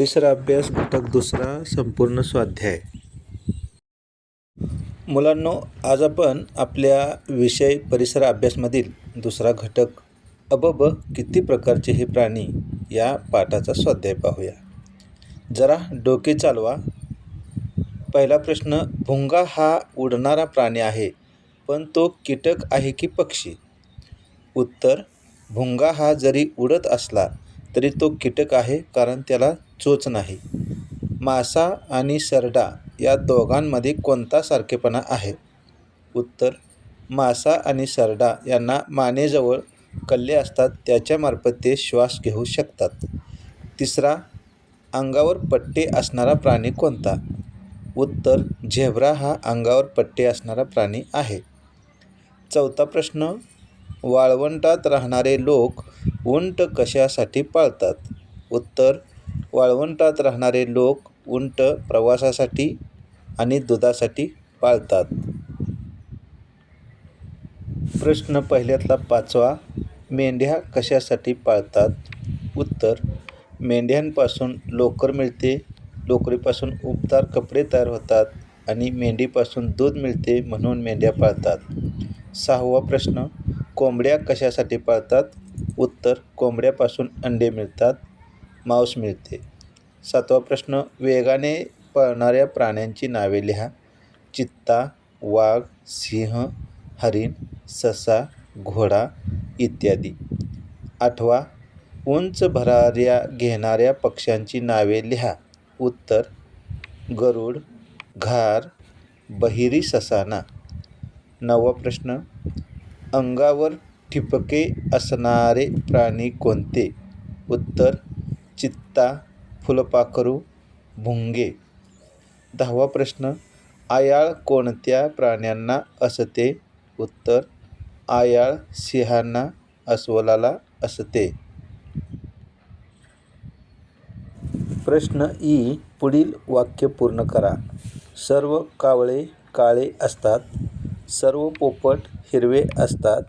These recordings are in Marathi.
दुसरा अभ्यास घटक दुसरा संपूर्ण स्वाध्याय. मुलांनो आज आपण आपल्या विषय परिसर अभ्यासमधील दुसरा घटक अबब किती प्रकारचे हे प्राणी या पाठाचा स्वाध्याय पाहूया. जरा डोके चालवा. पहिला प्रश्न भुंगा हा उडणारा प्राणी आहे पण तो कीटक आहे की पक्षी? उत्तर भुंगा हा जरी उडत असला तरी तो कीटक आहे कारण त्याला चोच नाही. मासा आणि सरडा या दोघांमध्ये कोणता सारखेपणा आहे? उत्तर मासा आणि सरडा यांना मानेजवळ कल्ले असतात त्याच्यामार्फत ते श्वास घेऊ शकतात. तिसरा अंगावर पट्टे असणारा प्राणी कोणता? उत्तर झेब्रा हा अंगावर पट्टे असणारा प्राणी आहे. चौथा प्रश्न वाळवंटात राहणारे लोक उंट कशासाठी पाळतात? उत्तर वाळवंटात राहणारे लोक उंट प्रवासासाठी आणि दुधासाठी पाळतात. प्रश्न पहिल्यातला पाचवा मेंढ्या कशासाठी पाळतात? उत्तर मेंढ्यांपासून लोकर मिळते लोकरीपासून उबदार कपडे तयार होतात आणि मेंढीपासून दूध मिळते म्हणून मेंढ्या पाळतात. सहावा प्रश्न कोंबड्या कशासाठी पाळतात? उत्तर कोंबड्यापासून अंडे मिळतात मांस मिळते. सातवा प्रश्न वेगाने पळणाऱ्या प्राण्यांची नावे लिहा. चित्ता वाघ सिंह हरिण ससा घोडा इत्यादी. आठवा उंच भराऱ्या घेणाऱ्या पक्ष्यांची नावे लिहा. उत्तर गरुड घार बहिरी ससाना. नववा प्रश्न अंगावर ठिपके असणारे प्राणी कोणते? उत्तर चित्ता फुलपाखरू भुंगे. दहावा प्रश्न आयाळ कोणत्या प्राण्यांना असते? उत्तर आयाळ सिंहांना अस्वलाला असते. प्रश्न ई पुढील वाक्य पूर्ण करा. सर्व कावळे काळे असतात सर्व पोपट हिरवे असतात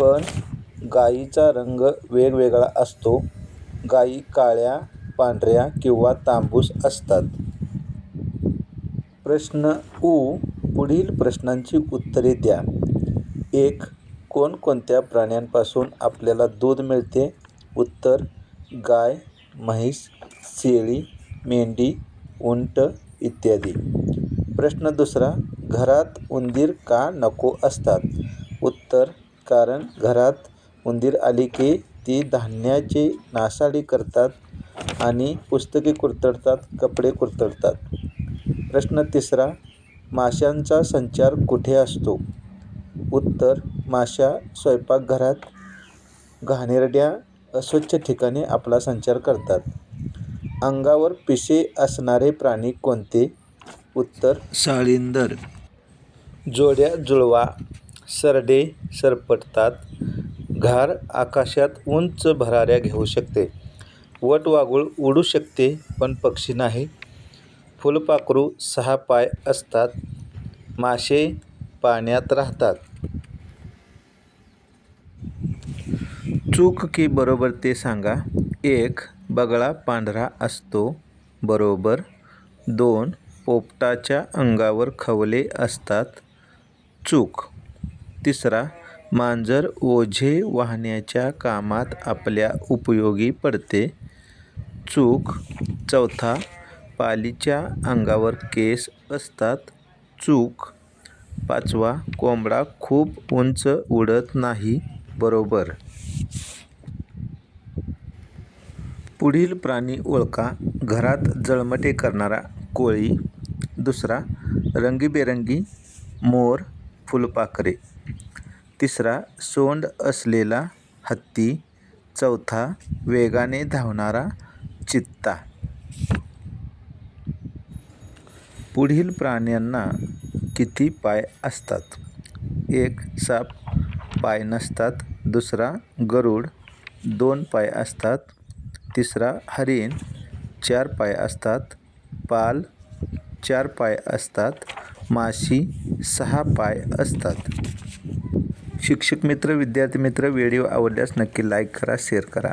पण गायीचा रंग वेगवेगळा असतो गायी काळ्या पांढऱ्या किंवा तांबूस असतात. प्रश्न ऊ पुढील प्रश्नांची उत्तरे द्या. एक कोणकोणत्या प्राण्यांपासून आपल्याला दूध मिळते? उत्तर गाय म्हैस शेळी मेंढी उंट इत्यादी. प्रश्न दुसरा घरात उंदीर का नको असतात? उत्तर कारण घरात उंदीर आली की ती धान्याची नासाडी करतात आणि पुस्तके कुरतडतात कपडे कुरतडतात. प्रश्न तिसरा माशांचा संचार कुठे असतो? उत्तर माशा स्वयंपाकघरात घाणेरड्या अस्वच्छ ठिकाणी आपला संचार करतात. अंगावर पिसे असणारे प्राणी कोणते? उत्तर साळींदर. जोड्या जुळवा सरडे सरपटतात घार आकाशात उंच भराऱ्या घेऊ शकते. वटवाघूळ उडू शकते पण पक्षी नाही. फुलपाखरू सहा पाय असतात मासे पाण्यात राहतात. चूक की बरोबर ते सांगा. एक बगळा पांढरा असतो बरोबर. दोन पोपटाच्या अंगावर खवले असतात. चूक. तिसरा मांजर ओझे वाहण्याच्या कामात आपल्या उपयोगी पडते. चूक चौथा पालीच्या अंगावर केस असतात. चूक पाचवा कोंबडा खूप उंच उडत नाही. बरोबर. पुढील प्राणी ओळखा. घरात जळमटे करणारा कोळी. दुसरा रंगीबेरंगी मोर फुलपाखरे. तिसरा सोंड असलेला हत्ती चौथा वेगाने धावणारा चित्ता. पुढील प्राण्यांना किती पाय असतात? एक साप पाय नसतात दुसरा गरुड दोन पाय असतात तिसरा हरिण चार पाय असतात पाल चार पाय असतात माशी सहा पाय असतात. शिक्षक मित्र विद्यार्थी मित्र व्हिडिओ आवडल्यास नक्की लाईक करा शेअर करा.